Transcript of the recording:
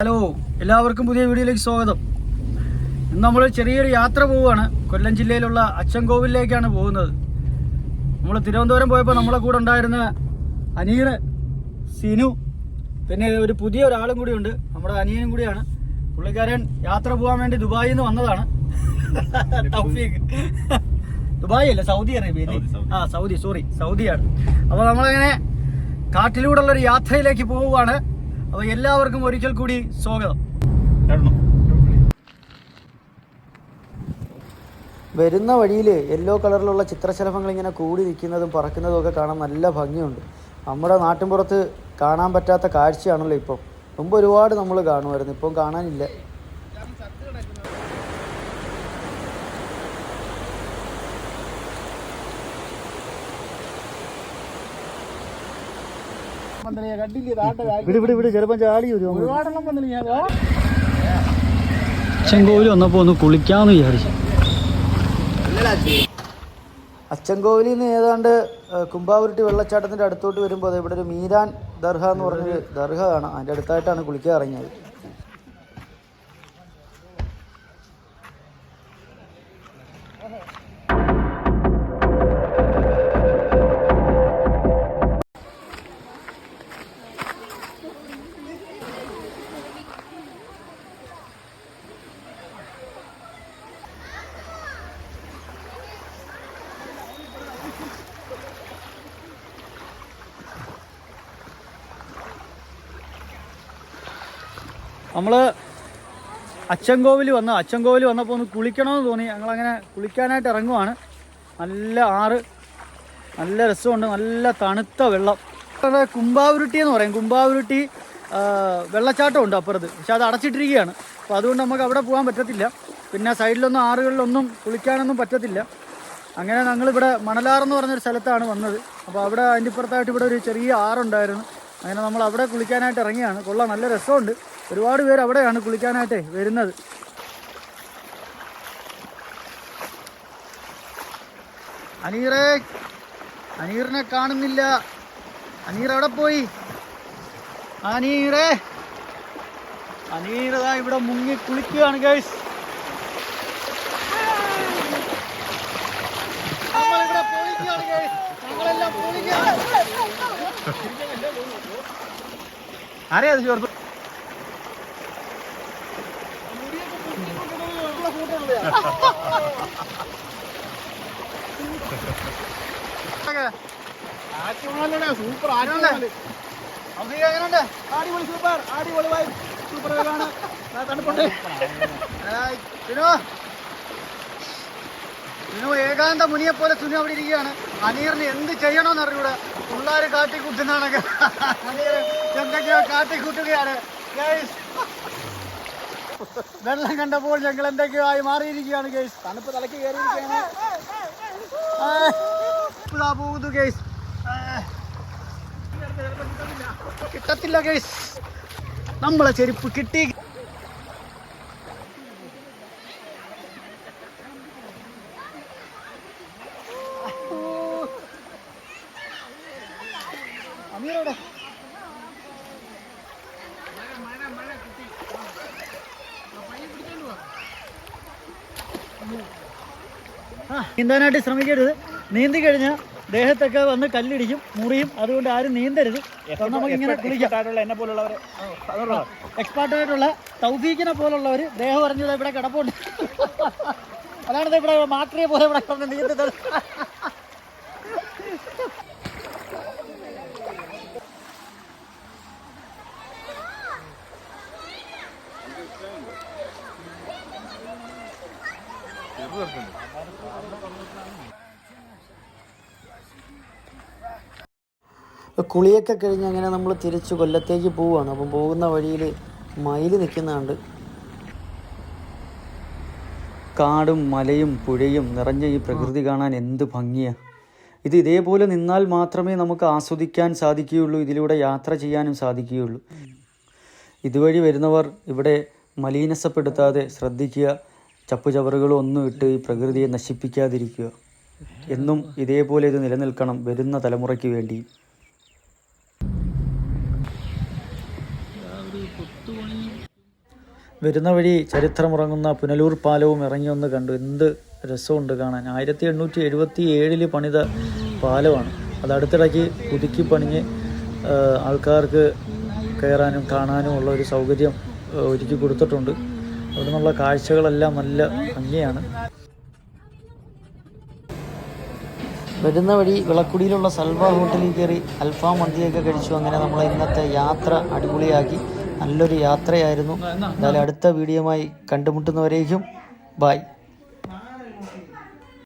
Hello എല്ലാവർക്കും പുതിയ വീഡിയോയിലേക്ക് സ്വാഗതം. ഇന്ന് നമ്മൾ ചെറിയൊരു യാത്ര പോവുകയാണ്. കൊല്ലം ജില്ലയിലുള്ള അച്ചൻകോവിലേക്കാണ് പോകുന്നത്. നമ്മൾ തിരുവനന്തപുരം പോയപ്പോൾ നമ്മളെ കൂടെ ഉണ്ടായിരുന്ന അനീർ സിനു പിന്നെ ഒരു പുതിയ ഒരാളും കൂടിയുണ്ട് നമ്മുടെ അനിയനും കൂടിയാണ്. പുള്ളിക്കാരൻ യാത്ര പോകാൻ വേണ്ടി ദുബായിൽ നിന്ന് വന്നതാണ്. തൗഫീഖ് ദുബായ് അല്ല സൗദി അറേബ്യ. ആ സൗദി സോറി സൗദിയാണ്. അപ്പോൾ നമ്മളങ്ങനെ കാട്ടിലൂടെയുള്ള ഒരു യാത്രയിലേക്ക് പോവുകയാണ്. അപ്പോൾ എല്ലാവർക്കും ഒരിക്കൽ കൂടി സ്വാഗതം. വരുന്ന വഴിയിൽ യെല്ലോ കളറിലുള്ള ചിത്രശലഭങ്ങൾ ഇങ്ങനെ കൂടി നിൽക്കുന്നതും പറക്കുന്നതും ഒക്കെ കാണാൻ നല്ല ഭംഗിയുണ്ട്. നമ്മുടെ നാട്ടിൻപുറത്ത് കാണാൻ പറ്റാത്ത കാഴ്ചയാണല്ലോ ഇപ്പം. മുമ്പ് ഒരുപാട് നമ്മൾ കാണുമായിരുന്നു. ഇപ്പം കാണാനില്ല. വിട് വിട് വിട് ചിലപ്പം ചാടി വരും ചെങ്കോവിൽ വന്നപ്പോൾ ഒന്ന് കുളിക്കാമെന്ന് വിചാരിച്ചു. അച്ചൻകോവിലിൽ നിന്ന് ഏതാണ്ട് കുമ്പാവുരുട്ടി വെള്ളച്ചാട്ടത്തിന്റെ അടുത്തോട്ട് വരുമ്പോൾ ഇവിടെ ഒരു മീരാൻ ദർഹ എന്ന് പറഞ്ഞൊരു ദർഹ ആണ് അതിന്റെ അടുത്തായിട്ടാണ് കുളിക്കാൻ ഇറങ്ങിയത്. നമ്മൾ അച്ചൻകോവിൽ വന്ന് അച്ചൻകോവിൽ വന്നപ്പോൾ ഒന്ന് കുളിക്കണമെന്ന് തോന്നി. ഞങ്ങളങ്ങനെ കുളിക്കാനായിട്ട് ഇറങ്ങുവാണ്. നല്ല ആറ് നല്ല രസമുണ്ട് നല്ല തണുത്ത വെള്ളം. കുമ്പാവുരുട്ടി എന്ന് പറയും. കുമ്പാവുരുട്ടി വെള്ളച്ചാട്ടം ഉണ്ട് അപ്പുറത്ത്. പക്ഷെ അത് അടച്ചിട്ടിരിക്കുകയാണ്. അപ്പോൾ അതുകൊണ്ട് നമുക്ക് അവിടെ പോകാൻ പറ്റത്തില്ല. പിന്നെ സൈഡിലൊന്നും ആറുകളിലൊന്നും കുളിക്കാനൊന്നും പറ്റത്തില്ല. അങ്ങനെ ഞങ്ങളിവിടെ മണലാറെന്ന് പറഞ്ഞൊരു സ്ഥലത്താണ് വന്നത്. അപ്പോൾ അവിടെ അതിന്റെ ഇപ്പുറത്തായിട്ട് ഇവിടെ ഒരു ചെറിയ ആറുണ്ടായിരുന്നു. അങ്ങനെ നമ്മൾ അവിടെ കുളിക്കാനായിട്ട് ഇറങ്ങിയാണ്. കൊള്ളാം നല്ല രസമുണ്ട്. ഒരുപാട് പേര് അവിടെയാണ് കുളിക്കാനായിട്ടേ വരുന്നത്. അനീറേ അനീറിനെ കാണുന്നില്ല. അനീർ എവിടെ പോയി? അനീറേ. അനീറതാ ഇവിടെ മുങ്ങി കുളിക്കുകയാണ് ഗൈസ് നമ്മളിവിടെ. ഞങ്ങളെല്ലാം പോയിരിക്കുകയാണ്. ആരെയാ അത് ചേർത്ത് സൂപ്പർ എങ്ങനെയുണ്ട് അടിപൊളി സൂപ്പർ അടിപൊളി വൈ സൂപ്പർ ആണ് തണുപ്പുണ്ട് സിനു സിനു ഏകാന്ത മുനിയെ പോലെ സുനു അവിടെ ഇരിക്കുകയാണ് അനീറിന് എന്ത് ചെയ്യണമെന്ന് അറിഞ്ഞൂടെ പിള്ളേര് കാട്ടിക്കൂട്ടുന്നതാണൊക്കെ അനീർ എന്തൊക്കെയോ കാട്ടിക്കൂട്ടുകയാണ് വെള്ളം കണ്ടപ്പോൾ ഞങ്ങൾ എന്തൊക്കെയോ ആയി മാറിയിരിക്കുകയാണ് കേസ് തണുപ്പ് തലക്ക് കയറിയിരിക്കുകയാണ്. ഇപ്പോഴാ പോകുന്നു കേസ്. കിട്ടത്തില്ല കേസ് നമ്മളെ ചെരുപ്പ് കിട്ടി. അമീറോടെ നീന്താനായിട്ട് ശ്രമിക്കരുത്. നീന്തി കഴിഞ്ഞാൽ ദേഹത്തൊക്കെ വന്ന് കല്ലിടിക്കും മുറിയും അതുകൊണ്ട് ആരും നീന്തരുത്. എക്സ്പേർട്ടായിട്ടുള്ള നമുക്ക് ഇങ്ങനെ കുളിക്കാം. എന്നെ പോലുള്ളവരെ. എക്സ്പേർട്ട് ആയിട്ടുള്ള തൗഫീഖിനെ പോലുള്ളവർ ദേഹം അറിഞ്ഞത് ഇവിടെ കിടപ്പുണ്ട്. അതാണ് ദേ ഇവിടെ മാക്രിയെ പോലെ ഇവിടെ കിടന്ന് നീന്തുന്നത്. കുളിയൊക്കെ കഴിഞ്ഞ് അങ്ങനെ നമ്മൾ തിരിച്ച് കൊല്ലത്തേക്ക് പോവുകയാണ് അപ്പം പോകുന്ന വഴിയിൽ മയിൽ നിൽക്കുന്നുണ്ട്. കാടും മലയും പുഴയും നിറഞ്ഞ ഈ പ്രകൃതി കാണാൻ എന്ത് ഭംഗിയാ. ഇത് ഇതേപോലെ നിന്നാൽ മാത്രമേ നമുക്ക് ആസ്വദിക്കാൻ സാധിക്കുകയുള്ളൂ ഇതിലൂടെ യാത്ര ചെയ്യാനും സാധിക്കുകയുള്ളൂ. ഇതുവഴി വരുന്നവർ ഇവിടെ മലീനസപ്പെടുത്താതെ ശ്രദ്ധിക്കുക ചപ്പുചവറുകളും ഒന്നും ഇട്ട് ഈ പ്രകൃതിയെ നശിപ്പിക്കാതിരിക്കുക. എന്നും ഇതേപോലെ ഇത് നിലനിൽക്കണം വരുന്ന തലമുറയ്ക്ക് വേണ്ടി. വരുന്ന വഴി ചരിത്രമുറങ്ങുന്ന പുനലൂർ പാലവും ഇറങ്ങി ഒന്ന് കണ്ടു. എന്ത് രസമുണ്ട് കാണാൻ. ആയിരത്തി എണ്ണൂറ്റി എഴുപത്തി ഏഴിൽ പണിത പാലമാണ്. അത് അടുത്തിടയ്ക്ക് പുതുക്കി പണിഞ്ഞ് ആൾക്കാർക്ക് കയറാനും കാണാനും ഉള്ള ഒരു സൗകര്യം ഒരുക്കി കൊടുത്തിട്ടുണ്ട്. അവിടെ നിന്നുള്ള കാഴ്ചകളെല്ലാം നല്ല ഭംഗിയാണ്. വരുന്ന വഴി വിളക്കുടിയിലുള്ള സൽവ ഹോട്ടലിൽ കയറി അൽഫാം മന്തിയൊക്കെ കഴിച്ചു. അങ്ങനെ നമ്മളെ ഇന്നത്തെ യാത്ര അടിപൊളിയാക്കി. നല്ലൊരു യാത്രയായിരുന്നു. എന്നാലും അടുത്ത വീഡിയോയുമായി കണ്ടുമുട്ടുന്നവരേക്കും. ബായ്